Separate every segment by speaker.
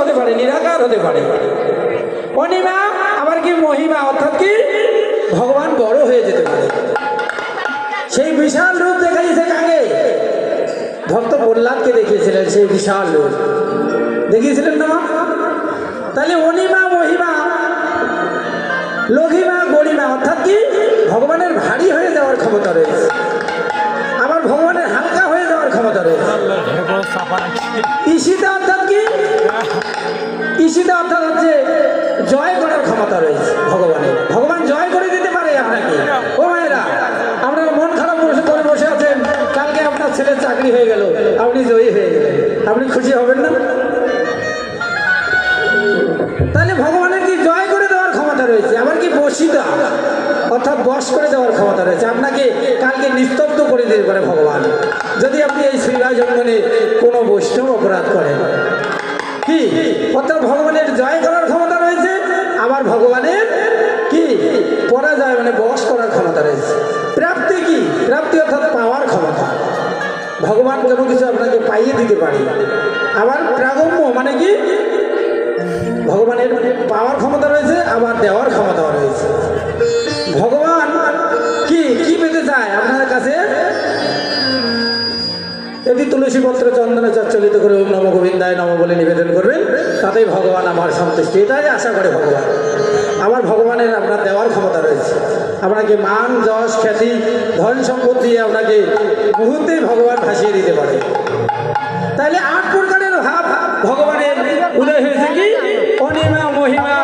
Speaker 1: হতে পারে নিরাকার হতে পারে। অনিমা আবার কি মহিমা? অর্থাৎ কি ভগবান বড় হয়ে যেতে পারে। সেই বিশাল রূপ দেখাইছে কাকে? ভক্ত প্রহ্লাদকে দেখিয়েছিলেন সেই বিশাল রূপ। দেখিয়েছিলেন না তাহলে অনিমা মহিমা লঘিমা গরিমা অর্থাৎ কি ভগবানের ভারী হয়ে যাওয়ার ক্ষমতা রয়েছে। আবার ভগবানের হালকা হয়ে যাওয়ার ক্ষমতা রয়েছে। ঈশিতা জয় করার ক্ষমতা রয়েছে ভগবানের। ভগবান জয় করে দিতে পারে আপনাকে। ও মায়েরা আপনারা মন খারাপ করে বসে আছেন। কালকে আপনার ছেলের চাকরি হয়ে গেল। আপনি জয়ী হয়ে আপনি খুশি হবেন না? তাহলে ভগবানের কি জয় করে দেওয়ার ক্ষমতা রয়েছে? আবার কি বসিতা অর্থাৎ বশ করে দেওয়ার ক্ষমতা রয়েছে? আপনাকে কালকে নিস্তব্ধ করে দিতে পারে ভগবান। যদি আপনি এই শ্রীরাজ জন্মনে কোনো বৈষ্ণব অপরাধ করেন কি? অর্থাৎ ভগবানের জয় করার ক্ষমতা রয়েছে, আবার ভগবানের কি? পরাজয় মানে বস করার ক্ষমতা রয়েছে। প্রাপ্তি কি? প্রাপ্তি অর্থাৎ পাওয়ার ক্ষমতা। ভগবান কোনো কিছু আপনাকে পাইয়ে দিতে পারে আবার প্রাগম্য মানে কি? ভগবানের পাওয়ার ক্ষমতা রয়েছে, আবার দেওয়ার ক্ষমতাও রয়েছে। ভগবান যদি তুলসী পত্র চন্দনে চচ্চলিত করে ওম নম গোবিন্দায় নম বলে নিবেদন করবেন। তাতেই ভগবান আমার সন্তুষ্টি। এটাই আশা করে ভগবান। আমার ভগবানের আপনার দেওয়ার ক্ষমতা রয়েছে। আপনাকে মান, যশ, খ্যাতি, ধন সম্পদ দিয়ে আপনাকে মুহূর্তেই ভগবান ভাসিয়ে দিতে পারে। তাহলে আট প্রকারের ভাব ভগবানের উদয় হয়েছে কি? অনিমা, মহিমা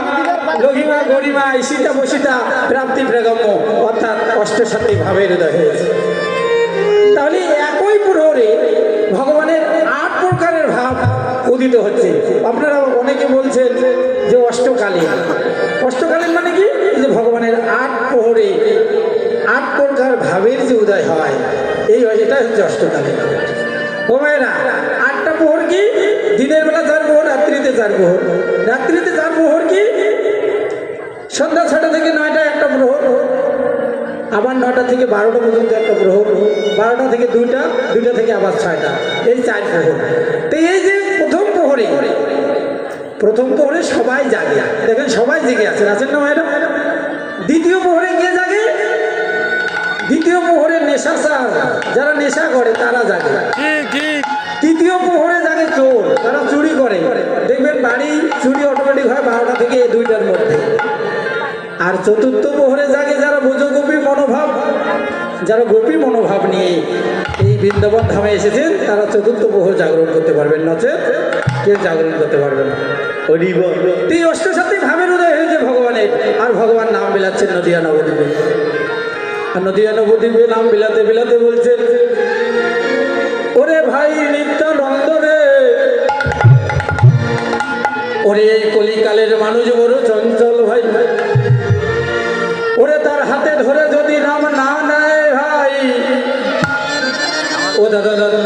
Speaker 1: লঘিমা গরিমা, ঈশিতা, বসিতা, প্রাপ্তি, প্রেগম্য, অর্থাৎ অষ্টসাতী ভাবের উদয় হয়েছে। তাহলে একই প্রহরে ভগবানের আট প্রকারের ভাব উদিত হচ্ছে। আপনারা অনেকে বলছেন যে অষ্টকালীন। অষ্টকালীন মানে কি? যে ভগবানের আট প্রহরে আট প্রকার ভাবের যে উদয় হয়, এই এটা হচ্ছে অষ্টকালীন। ও আটটা প্রহর কি? দিনের বেলা চার প্রহর রাত্রিতে চার প্রহর রাত্রিতে চার প্রহর কি? সন্ধ্যা ছটা থেকে নয়টা একটা প্রহর আবার নটা থেকে বারোটা পর্যন্ত একটা প্রহর বারোটা থেকে দুইটা দুইটা থেকে আবার ছয়টা। এই চার প্রহর। তো এই যে প্রথম প্রহরে প্রথম প্রহরে সবাই জাগে। দেখেন, সবাই জেগে আছেন। আছেন না ম্যাডাম দ্বিতীয় প্রহরে কে জাগে? দ্বিতীয় প্রহরে নেশা সার যারা নেশা করে, তারা জাগে। তৃতীয় প্রহরে জাগে চোর। তারা চুরি করে। দেখবেন, বাড়ি চুরি অটোমেটিক হয় বারোটা থেকে দুইটার মধ্যে। আর চতুর্থ প্রহরে জাগে যারা বোঝো গোপী মনোভাব যারা গোপী মনোভাব নিয়ে এই বৃন্দাবন ধামে এসেছেন তারা চতুর্থ প্রহর জাগরণ করতে পারবেন নচেত কেউ জাগরণ করতে পারবেন না। এই অষ্টসাতী ভাবের উদয় হয়েছে ভগবানের আর ভগবান নাম বিলাচ্ছেন নদিয়া নবদ্বীপে। আর নদিয়া নবদ্বীপে নাম বিলাতে বিলাতে বলছেন ওরে ভাই নিত্যানন্দ রে। ওরে এই কলিকালের মানুষ ও দাদা